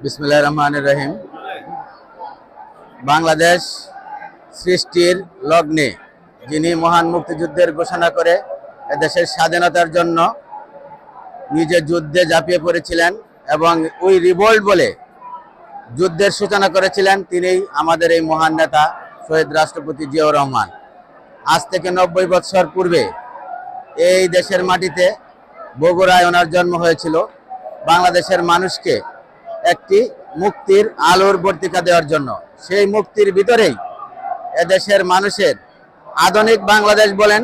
বিসমুল্লাহ রহিম। বাংলাদেশ সৃষ্টির লগ্নে যিনি মহান মুক্তিযুদ্ধের ঘোষণা করে দেশের স্বাধীনতার জন্য নিজে যুদ্ধে ঝাঁপিয়ে পড়েছিলেন এবং ওই রিভোল্ট বলে যুদ্ধের সূচনা করেছিলেন তিনিই আমাদের এই মহান নেতা শহীদ রাষ্ট্রপতি জিয়াউর রহমান। আজ থেকে নব্বই বছর পূর্বে এই দেশের মাটিতে বগুড়ায় ওনার জন্ম হয়েছিল। বাংলাদেশের মানুষকে একটি মুক্তির আলোর বর্তিকা দেওয়ার জন্য। সেই মুক্তির ভিতরেই এদেশের মানুষের আধুনিক বাংলাদেশ বলেন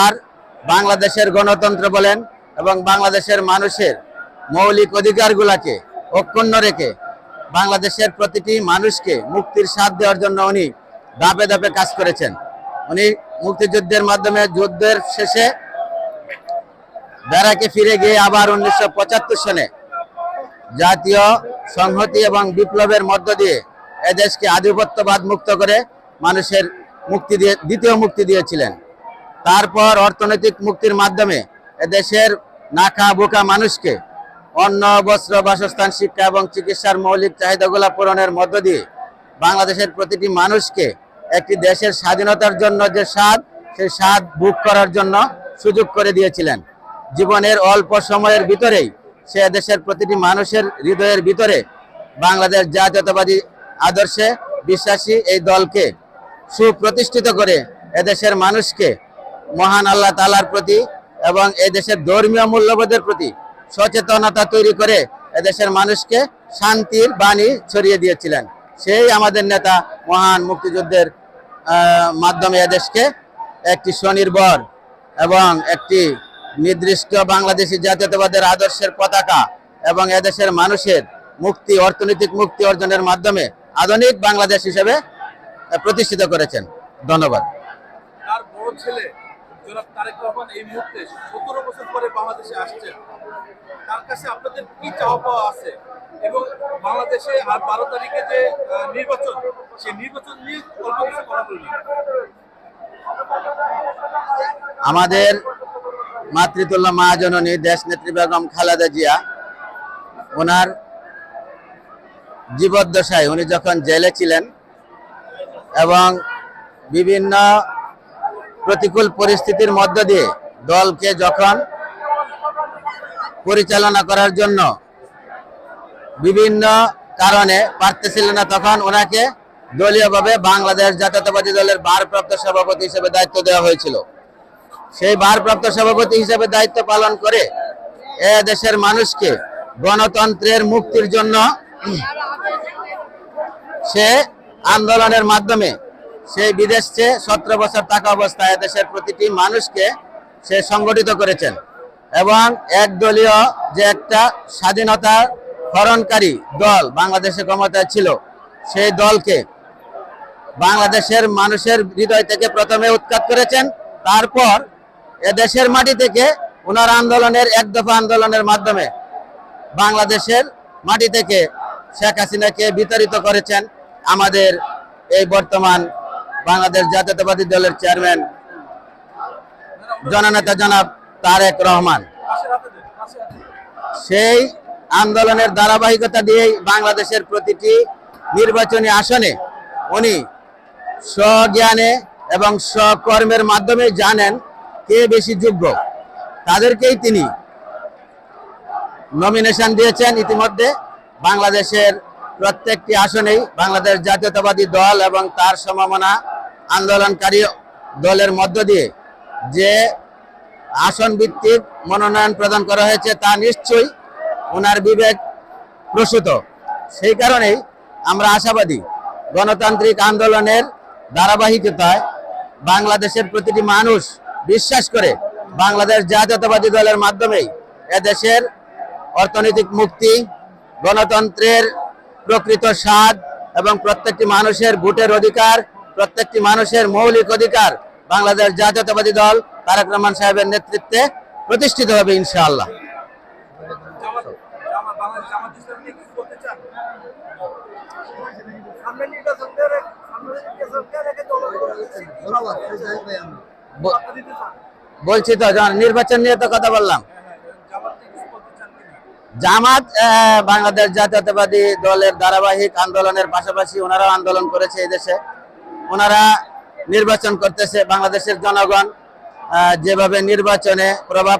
আর বাংলাদেশের গণতন্ত্র বলেন এবং বাংলাদেশের মানুষের মৌলিক অধিকারগুলাকে অক্ষুণ্ণ রেখে বাংলাদেশের প্রতিটি মানুষকে মুক্তির স্বাদ দেওয়ার জন্য উনি ধাপে ধাপে কাজ করেছেন। উনি মুক্তিযুদ্ধের মাধ্যমে যুদ্ধের শেষে ব্যারাকে ফিরে গিয়ে আবার উনিশশো পঁচাত্তর সালে জাতীয় সংহতি এবং বিপ্লবের মধ্য দিয়ে এদেশকে আধিপত্যবাদ মুক্ত করে মানুষের মুক্তি দিয়ে, দ্বিতীয় মুক্তি দিয়েছিলেন। তারপর অর্থনৈতিক মুক্তির মাধ্যমে এদেশের নাখা বোকা মানুষকে অন্ন, বস্ত্র, বাসস্থান, শিক্ষা এবং চিকিৎসার মৌলিক চাহিদাগুলা পূরণের মধ্য দিয়ে বাংলাদেশের প্রতিটি মানুষকে একটি দেশের স্বাধীনতার জন্য যে স্বাদ, সেই স্বাদ বুক করার জন্য সুযোগ করে দিয়েছিলেন। জীবনের অল্প সময়ের ভিতরেই সে দেশের প্রতিটি মানুষের হৃদয়ের ভিতরে বাংলাদেশ জাতীয়তাবাদী আদর্শে বিশ্বাসী এই দলকে সুপ্রতিষ্ঠিত করে এদেশের মানুষকে মহান আল্লাহ তালার প্রতি এবং এই দেশের ধর্মীয় মূল্যবোধের প্রতি সচেতনতা তৈরি করে এদেশের মানুষকে শান্তির বাণী ছড়িয়ে দিয়েছিলেন। সেই আমাদের নেতা মহান মুক্তিযুদ্ধের মাধ্যমে এদেশকে একটি স্বনির্ভর এবং একটি নির্দিষ্ট বাংলাদেশি জাতীয়তাবাদের আদর্শের পতাকা এবং এদেশের মানুষের মুক্তি অর্থনৈতিক মুক্তি অর্জনের মাধ্যমে আধুনিক বাংলাদেশ হিসেবে প্রতিষ্ঠিত করেছেন। ধন্যবাদ। তার বড় ছেলে জনাব তারেক রহমান এই মুহূর্তে সতেরো বছর পরে বাংলাদেশে আসছেন। তার কাছে আপনাদের কি চাওয়া পাওয়া আছে? এবং বাংলাদেশে আর বারো তারিখে যে নির্বাচন সেই নির্বাচন নিয়ে অল্প কিছু কথা বলবেন আমাদের মাতৃতুল্লাহ মহাজননী দেশ নেত্রী বেগম খালেদা জিয়া, ওনার জীবদ্দশায় উনি যখন জেলে ছিলেন এবং বিভিন্ন প্রতিকূল পরিস্থিতির মধ্য দিয়ে দলকে যখন পরিচালনা করার জন্য বিভিন্ন কারণে পারতেছিলেন না, তখন ওনাকে দলীয়ভাবে বাংলাদেশ জাতীয়তাবাদী দলের ভারপ্রাপ্ত সভাপতি হিসেবে দায়িত্ব দেওয়া হয়েছিল। সেই ভারপ্রাপ্ত সভাপতি হিসেবে দায়িত্ব পালন করে এ দেশের মানুষকে গণতন্ত্রের মুক্তির জন্য সে আন্দোলনের মাধ্যমে সেই বিদেশে সতেরো বছর থাকা অবস্থায় দেশের প্রতিটি মানুষকে সে সংগঠিত করেছেন এবং একদলীয় যে একটা স্বাধীনতা হরণকারী দল বাংলাদেশে ক্ষমতায় ছিল, সেই দলকে বাংলাদেশের মানুষের হৃদয় থেকে প্রথমে উৎখাত করেছেন। তারপর দেশের মাটি থেকে ওনার আন্দোলনের এক দফা আন্দোলনের মাধ্যমে বাংলাদেশের মাটি থেকে শেখ হাসিনাকে বিতাড়িত করেছেন আমাদের এই বর্তমান বাংলাদেশ জাতীয়তাবাদী দলের চেয়ারম্যান জননেতা জনাব তারেক রহমান। সেই আন্দোলনের ধারাবাহিকতা দিয়েই বাংলাদেশের প্রতিটি নির্বাচনী আসনে উনি স্বজ্ঞানে এবং স্বকর্মের মাধ্যমে জানেন কে বেশি যোগ্য? তাদেরকেই তিনি নমিনেশন দিয়েছেন ইতিমধ্যে। বাংলাদেশের প্রত্যেকটি আসনেই বাংলাদেশ জাতীয়তাবাদী দল এবং তার সমমনা আন্দোলনকারী দলের মধ্য দিয়ে যে আসন ভিত্তিক মনোনয়ন প্রদান করা হয়েছে তা নিশ্চয়ই ওনার বিবেক প্রসূত। সেই কারণেই আমরা আশাবাদী গণতান্ত্রিক আন্দোলনের ধারাবাহিকতায় বাংলাদেশের প্রতিটি মানুষ বিশ্বাস করে বাংলাদেশ জাতীয়তাবাদী দলের মাধ্যমেই এদেশের অর্থনৈতিক মুক্তি গণতন্ত্রের প্রকৃত স্বাদ এবং প্রত্যেকটি মানুষের ভোটের অধিকার প্রত্যেকটি মানুষের মৌলিক অধিকার বাংলাদেশ জাতীয়তাবাদী দল তারেক রহমান সাহেবের নেতৃত্বে প্রতিষ্ঠিত হবে ইনশাআল্লাহ। জামাত বলছি তো নির্বাচন নিয়ে তো কথা বললাম। জামাত বাংলাদেশ জাতীয়তাবাদী দলের ধারাবাহিক আন্দোলনের পাশাপাশি ওনারাও আন্দোলন করেছে এই দেশে। ওনারা নির্বাচন করতেছে বাংলাদেশের জনগণ যেভাবে নির্বাচনে প্রভাব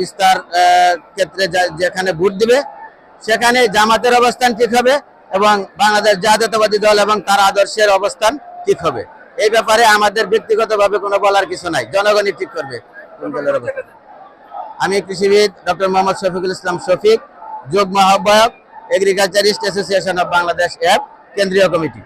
বিস্তার ক্ষেত্রে যেখানে ভোট দিবে, সেখানে জামাতের অবস্থান ঠিক হবে এবং বাংলাদেশ জাতীয়তাবাদী দল এবং তার আদর্শের অবস্থান ঠিক হবে। এই ব্যাপারে আমাদের ব্যক্তিগতভাবে কোনো বলার কিছু নাই। জনগণই ঠিক করবে। আমি কৃষিবিদ ডক্টর মোহাম্মদ শফিকুল ইসলাম শফিক যোগ আহ্বায়ক এগ্রিকালচারিস্ট অ্যাসোসিয়েশন অব বাংলাদেশ অ্যাপ কেন্দ্রীয় কমিটি।